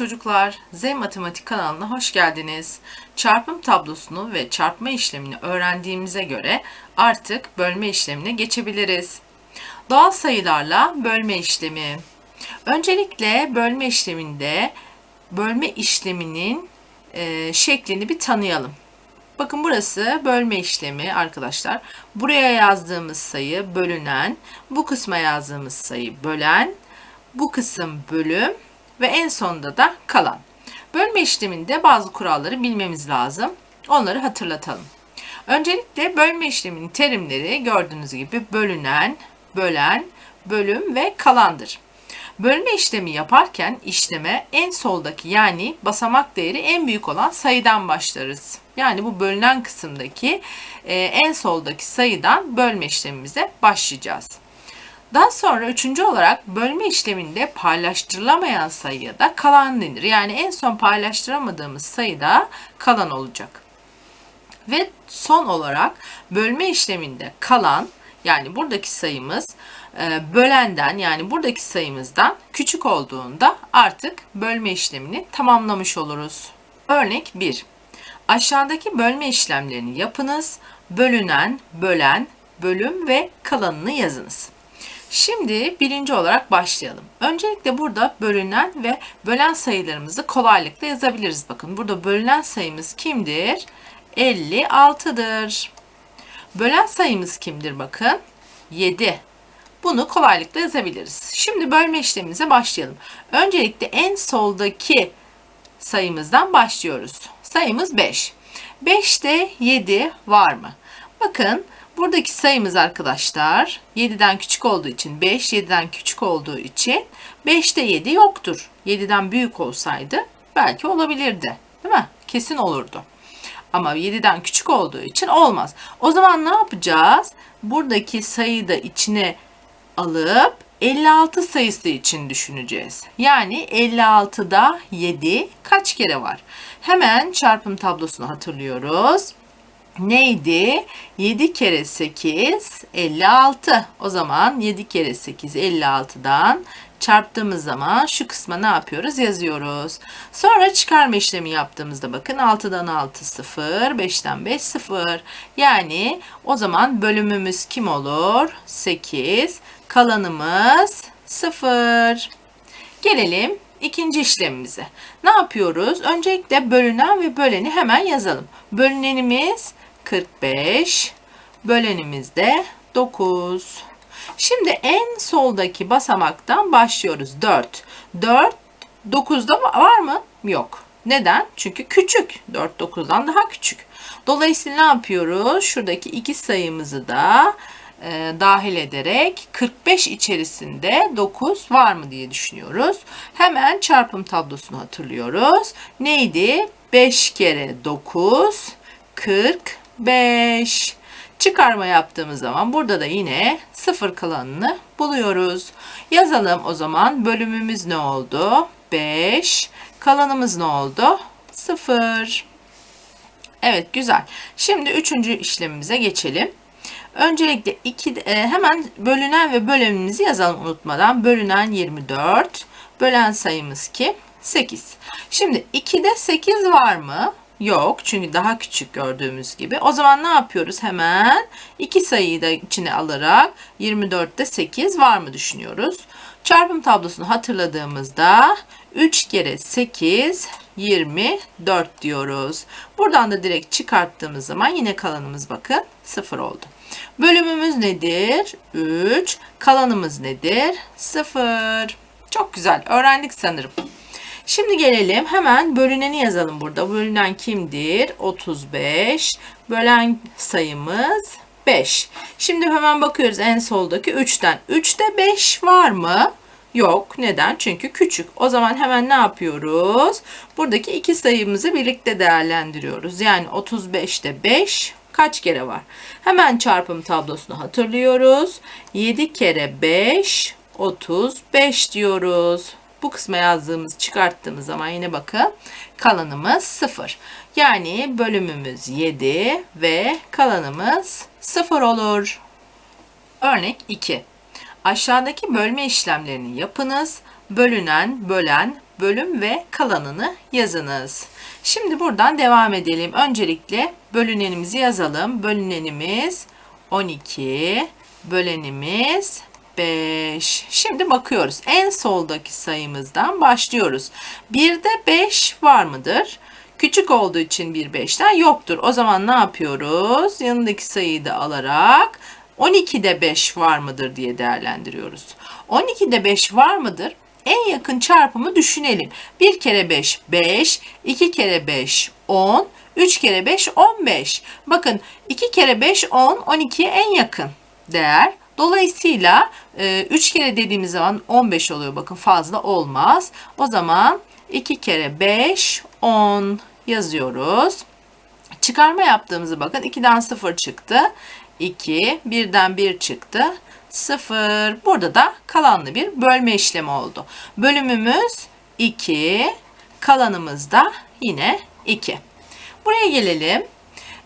çocuklar, Z Matematik kanalına hoş geldiniz. Çarpım tablosunu ve çarpma işlemini öğrendiğimize göre artık bölme işlemine geçebiliriz. Doğal sayılarla bölme işlemi. Öncelikle bölme işleminde bölme işleminin e, şeklini bir tanıyalım. Bakın burası bölme işlemi arkadaşlar. Buraya yazdığımız sayı bölünen, bu kısma yazdığımız sayı bölen, bu kısım bölüm ve en sonunda da kalan. Bölme işleminde bazı kuralları bilmemiz lazım. Onları hatırlatalım. Öncelikle bölme işleminin terimleri gördüğünüz gibi bölünen, bölen, bölüm ve kalandır. Bölme işlemi yaparken işleme en soldaki yani basamak değeri en büyük olan sayıdan başlarız. Yani bu bölünen kısımdaki e, en soldaki sayıdan bölme işlemimize başlayacağız. Daha sonra üçüncü olarak bölme işleminde paylaştırılamayan sayıya da kalan denir. Yani en son paylaştıramadığımız sayı da kalan olacak. Ve son olarak bölme işleminde kalan yani buradaki sayımız e, bölenden yani buradaki sayımızdan küçük olduğunda artık bölme işlemini tamamlamış oluruz. Örnek 1. Aşağıdaki bölme işlemlerini yapınız. Bölünen, bölen, bölüm ve kalanını yazınız. Şimdi birinci olarak başlayalım. Öncelikle burada bölünen ve bölen sayılarımızı kolaylıkla yazabiliriz. Bakın burada bölünen sayımız kimdir? 56'dır. Bölen sayımız kimdir bakın? 7. Bunu kolaylıkla yazabiliriz. Şimdi bölme işlemimize başlayalım. Öncelikle en soldaki sayımızdan başlıyoruz. Sayımız 5. 5'te 7 var mı? Bakın buradaki sayımız arkadaşlar 7'den küçük olduğu için 5, 7'den küçük olduğu için 5'te 7 yoktur. 7'den büyük olsaydı belki olabilirdi. Değil mi? Kesin olurdu. Ama 7'den küçük olduğu için olmaz. O zaman ne yapacağız? Buradaki sayıyı da içine alıp 56 sayısı için düşüneceğiz. Yani 56'da 7 kaç kere var? Hemen çarpım tablosunu hatırlıyoruz. Neydi? 7 kere 8 56. O zaman 7 kere 8 56'dan çarptığımız zaman şu kısma ne yapıyoruz? Yazıyoruz. Sonra çıkarma işlemi yaptığımızda bakın 6'dan 6 0, 5'ten 5 0. Yani o zaman bölümümüz kim olur? 8. Kalanımız 0. Gelelim ikinci işlemimize. Ne yapıyoruz? Öncelikle bölünen ve böleni hemen yazalım. Bölünenimiz 45, bölenimiz de 9. Şimdi en soldaki basamaktan başlıyoruz. 4. 4 9'da var mı? Yok. Neden? Çünkü küçük. 4 9'dan daha küçük. Dolayısıyla ne yapıyoruz? Şuradaki iki sayımızı da e, dahil ederek 45 içerisinde 9 var mı diye düşünüyoruz. Hemen çarpım tablosunu hatırlıyoruz. Neydi? 5 kere 9 45. Çıkarma yaptığımız zaman burada da yine sıfır kalanını buluyoruz. Yazalım o zaman bölümümüz ne oldu? 5. Kalanımız ne oldu? 0. Evet güzel. Şimdi üçüncü işlemimize geçelim. Öncelikle iki, e, hemen bölünen ve bölümümüzü yazalım unutmadan. Bölünen 24. Bölen sayımız ki 8. Şimdi 2'de 8 var mı? Yok çünkü daha küçük gördüğümüz gibi. O zaman ne yapıyoruz? Hemen iki sayıyı da içine alarak 24'te 8 var mı düşünüyoruz. Çarpım tablosunu hatırladığımızda 3 kere 8 24 diyoruz. Buradan da direkt çıkarttığımız zaman yine kalanımız bakın 0 oldu. Bölümümüz nedir? 3. Kalanımız nedir? 0. Çok güzel. Öğrendik sanırım. Şimdi gelelim hemen bölüneni yazalım burada. Bölünen kimdir? 35. Bölen sayımız 5. Şimdi hemen bakıyoruz en soldaki 3'ten. 3'te 5 var mı? Yok. Neden? Çünkü küçük. O zaman hemen ne yapıyoruz? Buradaki iki sayımızı birlikte değerlendiriyoruz. Yani 35'te 5 kaç kere var? Hemen çarpım tablosunu hatırlıyoruz. 7 kere 5 35 diyoruz. Bu kısma yazdığımız, çıkarttığımız zaman yine bakın kalanımız 0. Yani bölümümüz 7 ve kalanımız 0 olur. Örnek 2. Aşağıdaki bölme işlemlerini yapınız. Bölünen, bölen, bölüm ve kalanını yazınız. Şimdi buradan devam edelim. Öncelikle bölünenimizi yazalım. Bölünenimiz 12, bölenimiz 5. Şimdi bakıyoruz. En soldaki sayımızdan başlıyoruz. 1'de 5 var mıdır? Küçük olduğu için bir 5'ten yoktur. O zaman ne yapıyoruz? Yanındaki sayıyı da alarak 12'de 5 var mıdır diye değerlendiriyoruz. 12'de 5 var mıdır? En yakın çarpımı düşünelim. 1 kere 5 5, 2 kere 5 10, 3 kere 5 15. Bakın 2 kere 5 10, 12'ye en yakın değer. Dolayısıyla 3 kere dediğimiz zaman 15 oluyor. Bakın fazla olmaz. O zaman 2 kere 5 10 yazıyoruz. Çıkarma yaptığımızı bakın 2'den 0 çıktı. 2, 1'den 1 çıktı. 0. Burada da kalanlı bir bölme işlemi oldu. Bölümümüz 2, kalanımız da yine 2. Buraya gelelim.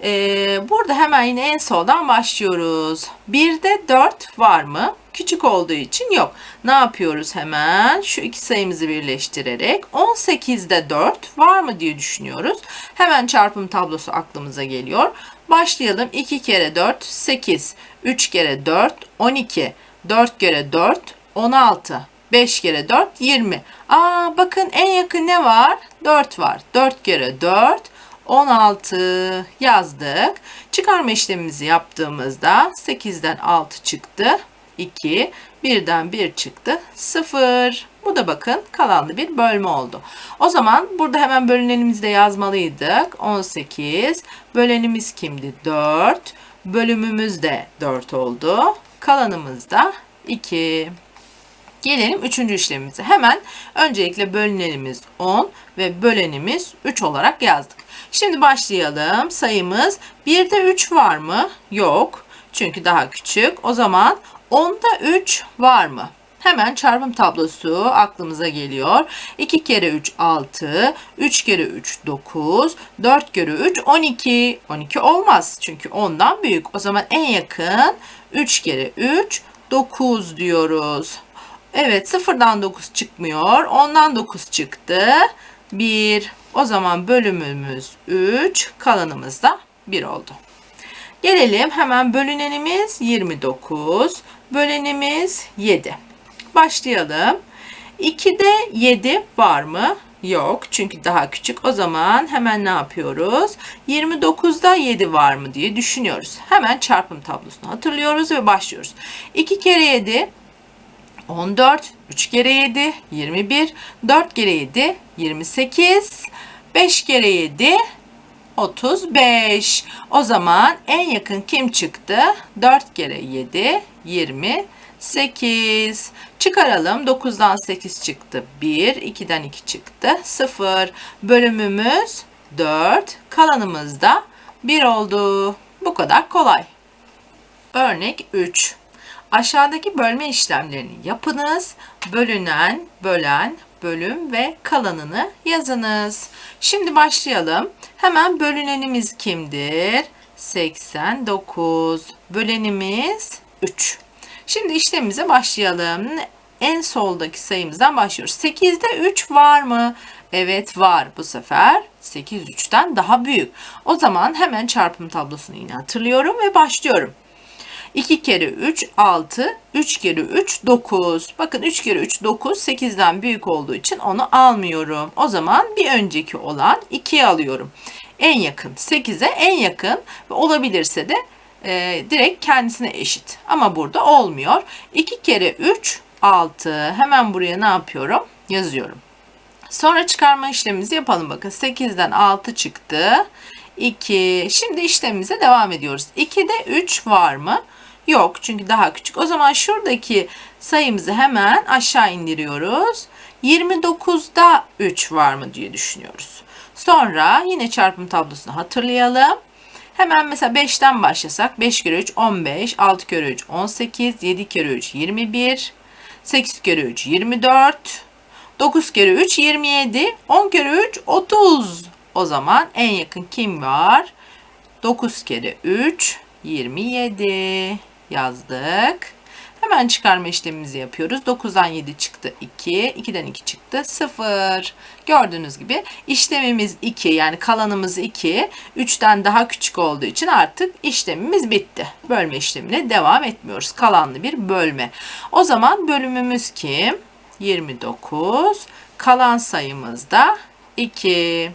Ee, burada hemen yine en soldan başlıyoruz. 1'de 4 var mı? Küçük olduğu için yok. Ne yapıyoruz hemen? Şu iki sayımızı birleştirerek 18'de 4 var mı diye düşünüyoruz. Hemen çarpım tablosu aklımıza geliyor. Başlayalım. 2 kere 4 8. 3 kere 4 12. 4 kere 4 16. 5 kere 4 20. Aa bakın en yakın ne var? 4 var. 4 kere 4 16 yazdık. Çıkarma işlemimizi yaptığımızda 8'den 6 çıktı. 2, 1'den 1 çıktı. 0. Bu da bakın kalanlı bir bölme oldu. O zaman burada hemen bölünenimizi de yazmalıydık. 18. Bölenimiz kimdi? 4. Bölümümüz de 4 oldu. Kalanımız da 2. Gelelim üçüncü işlemimize. Hemen öncelikle bölünenimiz 10 ve bölenimiz 3 olarak yazdık. Şimdi başlayalım. Sayımız 1'de 3 var mı? Yok. Çünkü daha küçük. O zaman 10'da 3 var mı? Hemen çarpım tablosu aklımıza geliyor. 2 kere 3 6, 3 kere 3 9, 4 kere 3 12. 12 olmaz çünkü 10'dan büyük. O zaman en yakın 3 kere 3 9 diyoruz. Evet sıfırdan 9 çıkmıyor. 10'dan 9 çıktı. 1. O zaman bölümümüz 3. Kalanımız da 1 oldu. Gelelim hemen bölünenimiz 29. Bölenimiz 7. Başlayalım. 2'de 7 var mı? Yok çünkü daha küçük. O zaman hemen ne yapıyoruz? 29'da 7 var mı diye düşünüyoruz. Hemen çarpım tablosunu hatırlıyoruz ve başlıyoruz. 2 kere 7 14, 3 kere 7, 21, 4 kere 7, 28, 5 kere 7, 35. O zaman en yakın kim çıktı? 4 kere 7, 28. Çıkaralım. 9'dan 8 çıktı. 1, 2'den 2 çıktı. 0. Bölümümüz 4. Kalanımız da 1 oldu. Bu kadar kolay. Örnek 3. Aşağıdaki bölme işlemlerini yapınız. Bölünen, bölen, bölüm ve kalanını yazınız. Şimdi başlayalım. Hemen bölünenimiz kimdir? 89. Bölenimiz 3. Şimdi işlemimize başlayalım. En soldaki sayımızdan başlıyoruz. 8'de 3 var mı? Evet var bu sefer. 8 3'ten daha büyük. O zaman hemen çarpım tablosunu yine hatırlıyorum ve başlıyorum. 2 kere 3 6, 3 kere 3 9. Bakın 3 kere 3 9 8'den büyük olduğu için onu almıyorum. O zaman bir önceki olan 2'yi alıyorum. En yakın 8'e en yakın ve olabilirse de e, direkt kendisine eşit. Ama burada olmuyor. 2 kere 3 6. Hemen buraya ne yapıyorum? Yazıyorum. Sonra çıkarma işlemimizi yapalım. Bakın 8'den 6 çıktı. 2. Şimdi işlemimize devam ediyoruz. 2'de 3 var mı? Yok çünkü daha küçük. O zaman şuradaki sayımızı hemen aşağı indiriyoruz. 29'da 3 var mı diye düşünüyoruz. Sonra yine çarpım tablosunu hatırlayalım. Hemen mesela 5'ten başlasak 5 kere 3 15, 6 kere 3 18, 7 kere 3 21, 8 kere 3 24, 9 kere 3 27, 10 kere 3 30. O zaman en yakın kim var? 9 kere 3 27 yazdık. Hemen çıkarma işlemimizi yapıyoruz. 9'dan 7 çıktı 2. 2'den 2 çıktı 0. Gördüğünüz gibi işlemimiz 2 yani kalanımız 2. 3'ten daha küçük olduğu için artık işlemimiz bitti. Bölme işlemine devam etmiyoruz. Kalanlı bir bölme. O zaman bölümümüz kim? 29. Kalan sayımız da 2.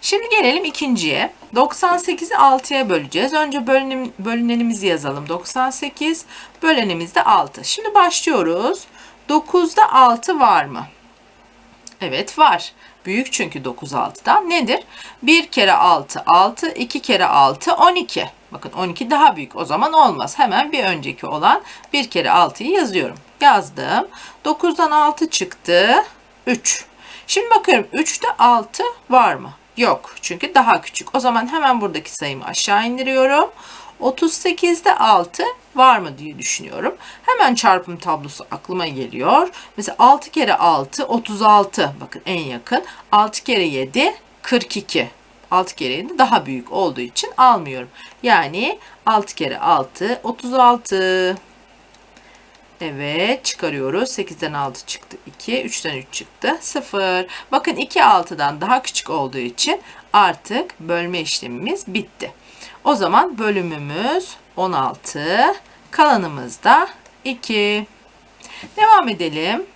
Şimdi gelelim ikinciye. 98'i 6'ya böleceğiz. Önce bölünem, bölünenimizi yazalım. 98 bölenimiz de 6. Şimdi başlıyoruz. 9'da 6 var mı? Evet var. Büyük çünkü 9 6'dan. Nedir? 1 kere 6 6, 2 kere 6 12. Bakın 12 daha büyük. O zaman olmaz. Hemen bir önceki olan 1 kere 6'yı yazıyorum. Yazdım. 9'dan 6 çıktı. 3. Şimdi bakıyorum 3'te 6 var mı? Yok. Çünkü daha küçük. O zaman hemen buradaki sayımı aşağı indiriyorum. 38'de 6 var mı diye düşünüyorum. Hemen çarpım tablosu aklıma geliyor. Mesela 6 kere 6 36. Bakın en yakın. 6 kere 7 42. 6 kere 7 daha büyük olduğu için almıyorum. Yani 6 kere 6 36. Evet çıkarıyoruz. 8'den 6 çıktı 2. 3'ten 3 çıktı 0. Bakın 2 6'dan daha küçük olduğu için artık bölme işlemimiz bitti. O zaman bölümümüz 16. Kalanımız da 2. Devam edelim.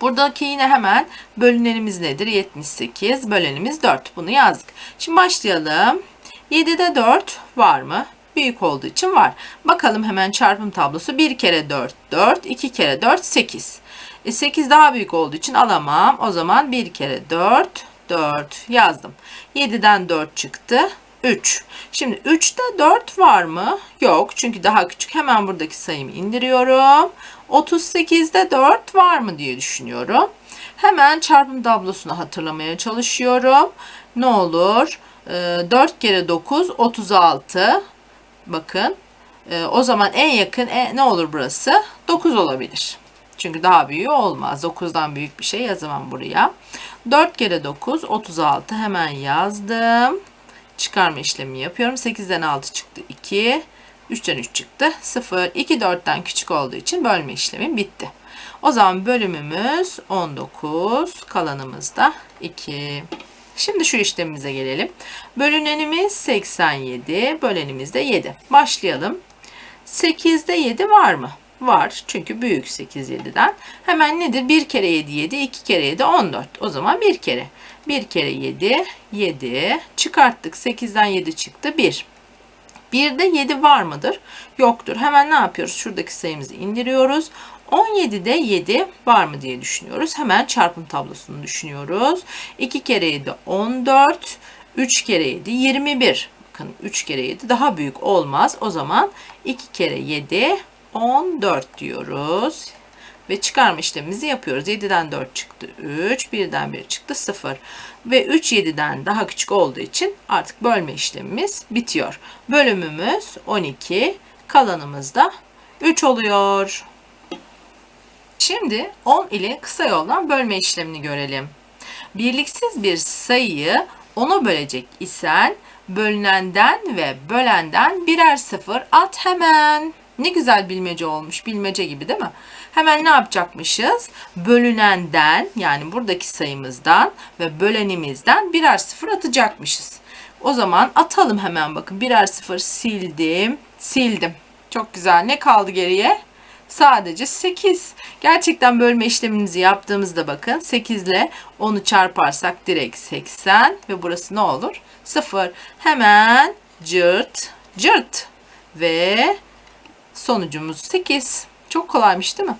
Buradaki yine hemen bölünenimiz nedir? 78. Bölenimiz 4. Bunu yazdık. Şimdi başlayalım. 7'de 4 var mı? Büyük olduğu için var. Bakalım hemen çarpım tablosu. 1 kere 4 4. 2 kere 4 8. E 8 daha büyük olduğu için alamam. O zaman 1 kere 4 4 yazdım. 7'den 4 çıktı. 3. Şimdi 3'te 4 var mı? Yok. Çünkü daha küçük. Hemen buradaki sayımı indiriyorum. 38'de 4 var mı diye düşünüyorum. Hemen çarpım tablosunu hatırlamaya çalışıyorum. Ne olur? 4 kere 9 36. Bakın. Ee, o zaman en yakın e, ne olur burası? 9 olabilir. Çünkü daha büyüğü olmaz. 9'dan büyük bir şey yazamam buraya. 4 kere 9 36 hemen yazdım. Çıkarma işlemi yapıyorum. 8'den 6 çıktı 2. 3'ten 3 çıktı 0. 2 4'ten küçük olduğu için bölme işlemi bitti. O zaman bölümümüz 19. Kalanımız da 2. Şimdi şu işlemimize gelelim. Bölünenimiz 87, bölenimiz de 7. Başlayalım. 8'de 7 var mı? Var. Çünkü büyük 8 7'den. Hemen nedir? 1 kere 7 7, 2 kere 7 14. O zaman 1 kere. 1 kere 7 7. Çıkarttık. 8'den 7 çıktı. 1. 1'de 7 var mıdır? Yoktur. Hemen ne yapıyoruz? Şuradaki sayımızı indiriyoruz. 17'de 7 var mı diye düşünüyoruz. Hemen çarpım tablosunu düşünüyoruz. 2 kere 7 14. 3 kere 7 21. Bakın 3 kere 7 daha büyük olmaz. O zaman 2 kere 7 14 diyoruz. Ve çıkarma işlemimizi yapıyoruz. 7'den 4 çıktı 3. 1'den 1 çıktı 0. Ve 3 7'den daha küçük olduğu için artık bölme işlemimiz bitiyor. Bölümümüz 12. Kalanımız da 3 oluyor. Şimdi 10 ile kısa yoldan bölme işlemini görelim. Birliksiz bir sayıyı 10'a bölecek isen bölünenden ve bölenden birer sıfır at hemen. Ne güzel bilmece olmuş. Bilmece gibi değil mi? Hemen ne yapacakmışız? Bölünenden yani buradaki sayımızdan ve bölenimizden birer sıfır atacakmışız. O zaman atalım hemen bakın. Birer sıfır sildim. Sildim. Çok güzel. Ne kaldı geriye? Sadece 8. Gerçekten bölme işlemimizi yaptığımızda bakın 8 ile 10'u çarparsak direkt 80 ve burası ne olur? 0. Hemen cırt cırt ve sonucumuz 8. Çok kolaymış değil mi?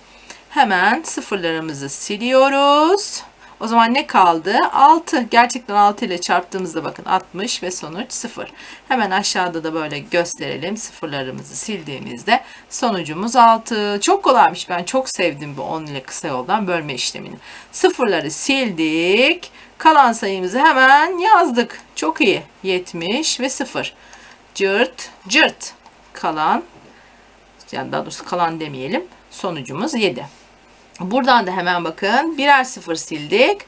Hemen sıfırlarımızı siliyoruz. O zaman ne kaldı? 6. Gerçekten 6 ile çarptığımızda bakın 60 ve sonuç 0. Hemen aşağıda da böyle gösterelim. Sıfırlarımızı sildiğimizde sonucumuz 6. Çok kolaymış. Ben çok sevdim bu 10 ile kısa yoldan bölme işlemini. Sıfırları sildik. Kalan sayımızı hemen yazdık. Çok iyi. 70 ve 0. Cırt cırt. Kalan yani daha doğrusu kalan demeyelim. Sonucumuz 7. Buradan da hemen bakın birer sıfır sildik.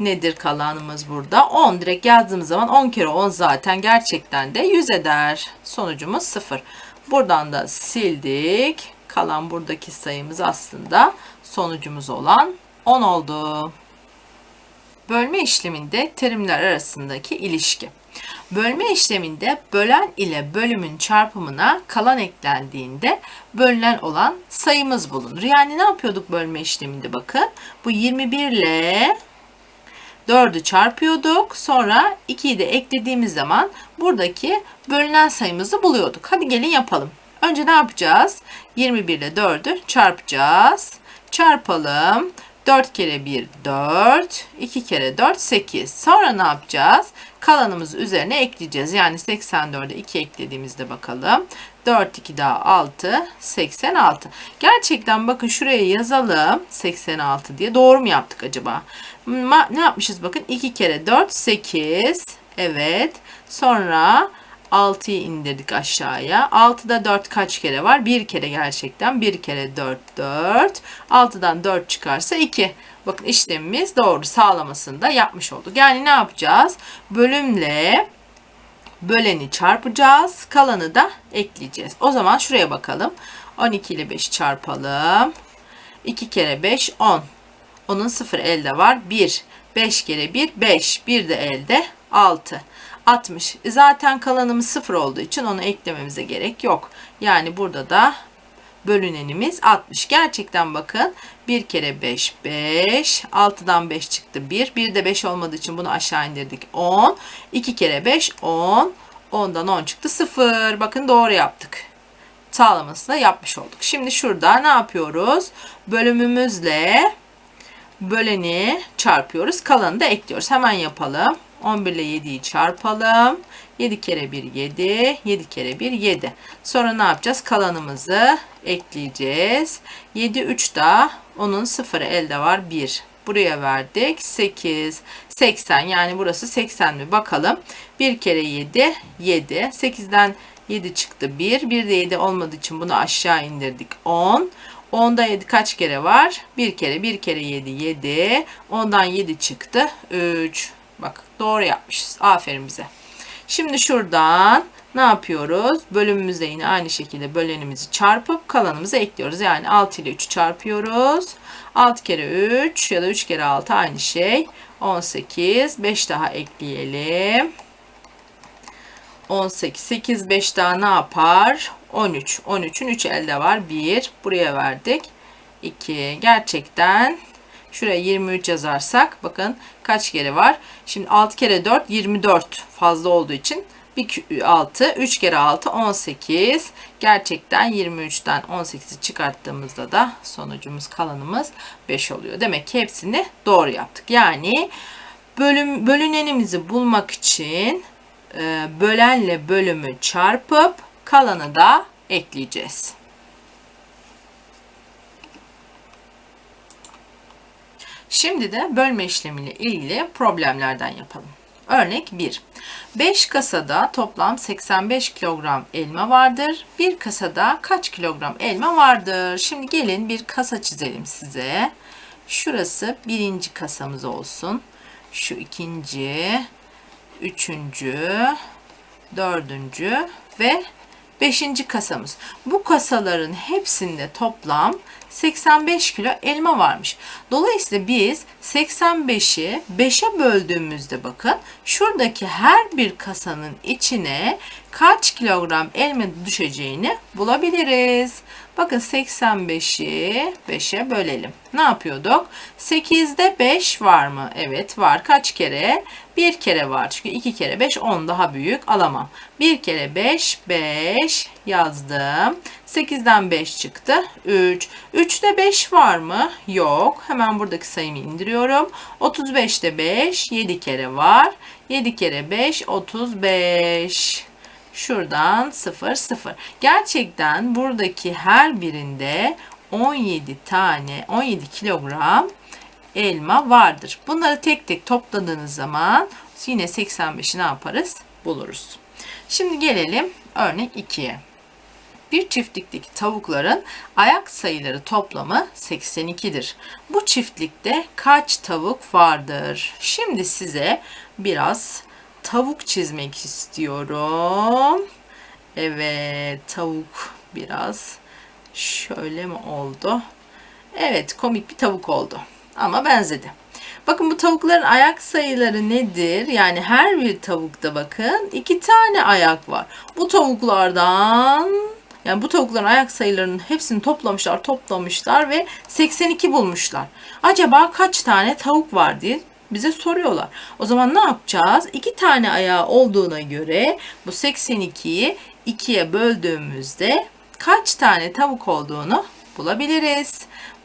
Nedir kalanımız burada? 10 direkt yazdığımız zaman 10 kere 10 zaten gerçekten de 100 eder. Sonucumuz 0. Buradan da sildik. Kalan buradaki sayımız aslında sonucumuz olan 10 oldu. Bölme işleminde terimler arasındaki ilişki. Bölme işleminde bölen ile bölümün çarpımına kalan eklendiğinde bölünen olan sayımız bulunur. Yani ne yapıyorduk bölme işleminde bakın. Bu 21 ile 4'ü çarpıyorduk. Sonra 2'yi de eklediğimiz zaman buradaki bölünen sayımızı buluyorduk. Hadi gelin yapalım. Önce ne yapacağız? 21 ile 4'ü çarpacağız. Çarpalım. 4 kere 1 4, 2 kere 4 8. Sonra ne yapacağız? Kalanımızı üzerine ekleyeceğiz. Yani 84'e 2 eklediğimizde bakalım. 4 2 daha 6 86. Gerçekten bakın şuraya yazalım 86 diye. Doğru mu yaptık acaba? Ne yapmışız bakın 2 kere 4 8. Evet. Sonra 6'yı indirdik aşağıya. 6'da 4 kaç kere var? 1 kere gerçekten. 1 kere 4 4. 6'dan 4 çıkarsa 2. Bakın işlemimiz doğru sağlamasını da yapmış olduk. Yani ne yapacağız? Bölümle böleni çarpacağız. Kalanı da ekleyeceğiz. O zaman şuraya bakalım. 12 ile 5 çarpalım. 2 kere 5 10. Onun 0 elde var. 1. 5 kere 1 5. 1 de elde 6. 60. E zaten kalanımız 0 olduğu için onu eklememize gerek yok. Yani burada da bölünenimiz 60. Gerçekten bakın 1 kere 5 5. 6'dan 5 çıktı 1. 1 de 5 olmadığı için bunu aşağı indirdik 10. 2 kere 5 10. 10'dan 10 çıktı 0. Bakın doğru yaptık. Sağlamasını da yapmış olduk. Şimdi şurada ne yapıyoruz? Bölümümüzle böleni çarpıyoruz. Kalanı da ekliyoruz. Hemen yapalım. 11 ile 7'yi çarpalım. 7 kere 1 7. 7 kere 1 7. Sonra ne yapacağız? Kalanımızı ekleyeceğiz. 7 3 da onun sıfırı elde var 1. Buraya verdik 8. 80 yani burası 80 mi? Bakalım. 1 kere 7 7. 8'den 7 çıktı 1. 1 de 7 olmadığı için bunu aşağı indirdik 10. 10'da 7 kaç kere var? 1 kere 1 kere 7 7. 10'dan 7 çıktı 3. Bak doğru yapmışız. Aferin bize. Şimdi şuradan ne yapıyoruz? Bölümümüzde yine aynı şekilde bölenimizi çarpıp kalanımızı ekliyoruz. Yani 6 ile 3'ü çarpıyoruz. 6 kere 3 ya da 3 kere 6 aynı şey. 18. 5 daha ekleyelim. 18. 8, 5 daha ne yapar? 13. 13'ün 3 elde var. 1. Buraya verdik. 2. Gerçekten Şuraya 23 yazarsak bakın kaç kere var. Şimdi 6 kere 4 24 fazla olduğu için 1 6 3 kere 6 18. Gerçekten 23'ten 18'i çıkarttığımızda da sonucumuz kalanımız 5 oluyor. Demek ki hepsini doğru yaptık. Yani bölüm bölünenimizi bulmak için e, bölenle bölümü çarpıp kalanı da ekleyeceğiz. Şimdi de bölme işlemiyle ilgili problemlerden yapalım. Örnek 1. 5 kasada toplam 85 kilogram elma vardır. Bir kasada kaç kilogram elma vardır? Şimdi gelin bir kasa çizelim size. Şurası birinci kasamız olsun. Şu ikinci, üçüncü, dördüncü ve beşinci kasamız. Bu kasaların hepsinde toplam 85 kilo elma varmış. Dolayısıyla biz 85'i 5'e böldüğümüzde bakın şuradaki her bir kasanın içine kaç kilogram elma düşeceğini bulabiliriz. Bakın 85'i 5'e bölelim. Ne yapıyorduk? 8'de 5 var mı? Evet var. Kaç kere? Bir kere var. Çünkü 2 kere 5 10 daha büyük alamam. 1 kere 5 5 yazdım. 8'den 5 çıktı. 3. 3'te 5 var mı? Yok. Hemen buradaki sayımı indiriyorum. 35'te 5 7 kere var. 7 kere 5 35. Şuradan 0 0. Gerçekten buradaki her birinde 17 tane 17 kilogram elma vardır. Bunları tek tek topladığınız zaman yine 85'i ne yaparız? Buluruz. Şimdi gelelim örnek 2'ye. Bir çiftlikteki tavukların ayak sayıları toplamı 82'dir. Bu çiftlikte kaç tavuk vardır? Şimdi size biraz tavuk çizmek istiyorum. Evet, tavuk biraz Şöyle mi oldu? Evet komik bir tavuk oldu. Ama benzedi. Bakın bu tavukların ayak sayıları nedir? Yani her bir tavukta bakın iki tane ayak var. Bu tavuklardan yani bu tavukların ayak sayılarının hepsini toplamışlar, toplamışlar ve 82 bulmuşlar. Acaba kaç tane tavuk var diye bize soruyorlar. O zaman ne yapacağız? İki tane ayağı olduğuna göre bu 82'yi ikiye böldüğümüzde kaç tane tavuk olduğunu bulabiliriz.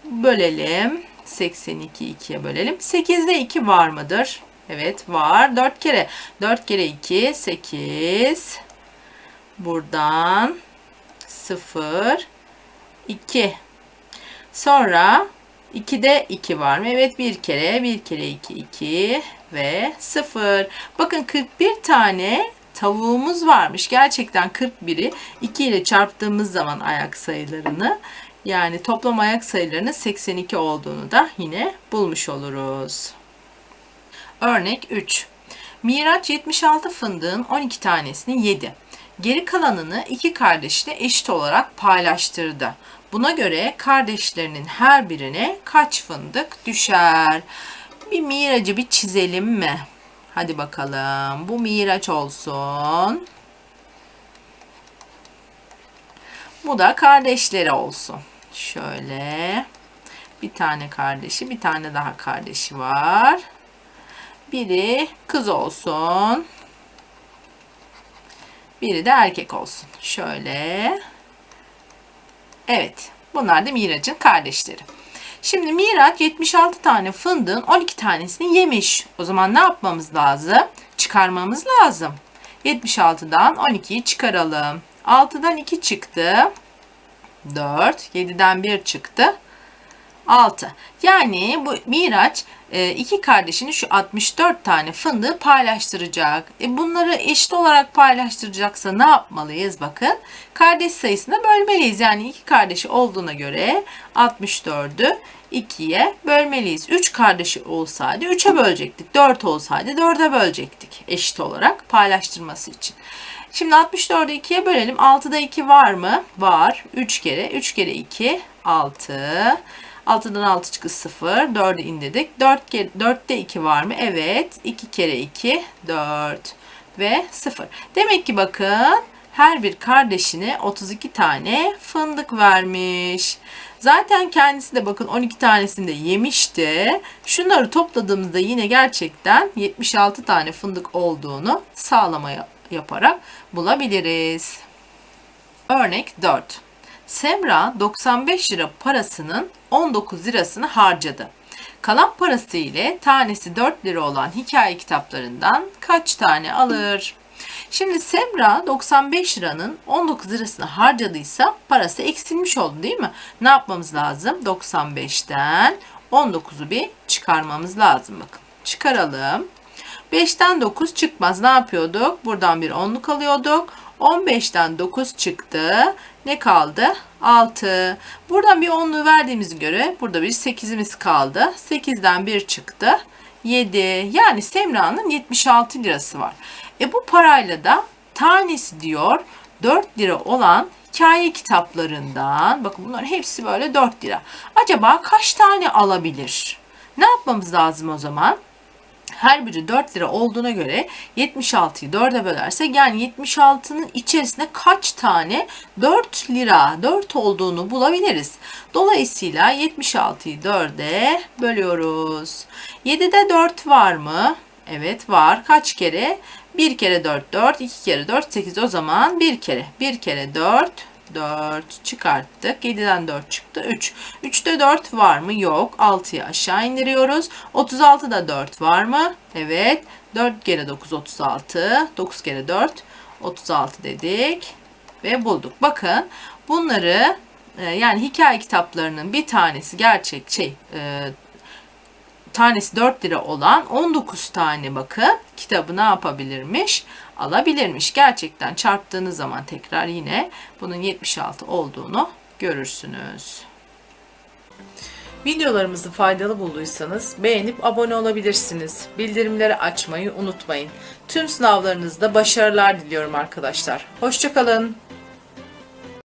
Bölelim. 82'yi 2'ye bölelim. 8'de 2 var mıdır? Evet var. 4 kere. 4 kere 2 8. Buradan 0 2. Sonra 2'de 2 var mı? Evet bir kere. 1 kere 2 2 ve 0. Bakın 41 tane tavuğumuz varmış. Gerçekten 41'i 2 ile çarptığımız zaman ayak sayılarını yani toplam ayak sayılarının 82 olduğunu da yine bulmuş oluruz. Örnek 3. Miraç 76 fındığın 12 tanesini yedi. Geri kalanını iki kardeşle eşit olarak paylaştırdı. Buna göre kardeşlerinin her birine kaç fındık düşer? Bir miracı bir çizelim mi? Hadi bakalım. Bu miraç olsun. Bu da kardeşleri olsun. Şöyle. Bir tane kardeşi, bir tane daha kardeşi var. Biri kız olsun. Biri de erkek olsun. Şöyle. Evet. Bunlar da Miraç'ın kardeşleri. Şimdi Miraç 76 tane fındığın 12 tanesini yemiş. O zaman ne yapmamız lazım? Çıkarmamız lazım. 76'dan 12'yi çıkaralım. 6'dan 2 çıktı. 4. 7'den 1 çıktı. 6. Yani bu Miraç e, iki kardeşini şu 64 tane fındığı paylaştıracak. E bunları eşit olarak paylaştıracaksa ne yapmalıyız? Bakın kardeş sayısına bölmeliyiz. Yani iki kardeşi olduğuna göre 64'ü 2'ye bölmeliyiz. 3 kardeşi olsaydı 3'e bölecektik. 4 olsaydı 4'e bölecektik eşit olarak paylaştırması için. Şimdi 64'ü 2'ye bölelim. 6'da 2 var mı? Var. 3 kere. 3 kere 2 6. 6'dan 6 çıktı 0. 4'ü indirdik. 4 kere, 4'te 2 var mı? Evet. 2 kere 2 4 ve 0. Demek ki bakın her bir kardeşine 32 tane fındık vermiş. Zaten kendisi de bakın 12 tanesini de yemişti. Şunları topladığımızda yine gerçekten 76 tane fındık olduğunu sağlamaya yaparak bulabiliriz. Örnek 4. Semra 95 lira parasının 19 lirasını harcadı. Kalan parası ile tanesi 4 lira olan hikaye kitaplarından kaç tane alır? Şimdi Semra 95 liranın 19 lirasını harcadıysa parası eksilmiş oldu değil mi? Ne yapmamız lazım? 95'ten 19'u bir çıkarmamız lazım. Bakın çıkaralım. 5'ten 9 çıkmaz. Ne yapıyorduk? Buradan bir onluk alıyorduk. 15'ten 9 çıktı. Ne kaldı? 6. Buradan bir onluğu verdiğimize göre burada bir 8'imiz kaldı. 8'den 1 çıktı. 7. Yani Semra'nın 76 lirası var. E bu parayla da tanesi diyor 4 lira olan hikaye kitaplarından bakın bunların hepsi böyle 4 lira. Acaba kaç tane alabilir? Ne yapmamız lazım o zaman? Her biri 4 lira olduğuna göre 76'yı 4'e bölersek yani 76'nın içerisinde kaç tane 4 lira 4 olduğunu bulabiliriz. Dolayısıyla 76'yı 4'e bölüyoruz. 7'de 4 var mı? Evet var. Kaç kere? 1 kere 4 4, 2 kere 4 8 o zaman 1 kere. 1 kere 4 4 çıkarttık. 7'den 4 çıktı. 3. 3'te 4 var mı? Yok. 6'yı aşağı indiriyoruz. 36'da 4 var mı? Evet. 4 kere 9 36. 9 kere 4 36 dedik. Ve bulduk. Bakın bunları e, yani hikaye kitaplarının bir tanesi gerçek şey e, tanesi 4 lira olan 19 tane bakın kitabı ne yapabilirmiş? Alabilirmiş. Gerçekten çarptığınız zaman tekrar yine bunun 76 olduğunu görürsünüz. Videolarımızı faydalı bulduysanız beğenip abone olabilirsiniz. Bildirimleri açmayı unutmayın. Tüm sınavlarınızda başarılar diliyorum arkadaşlar. Hoşçakalın.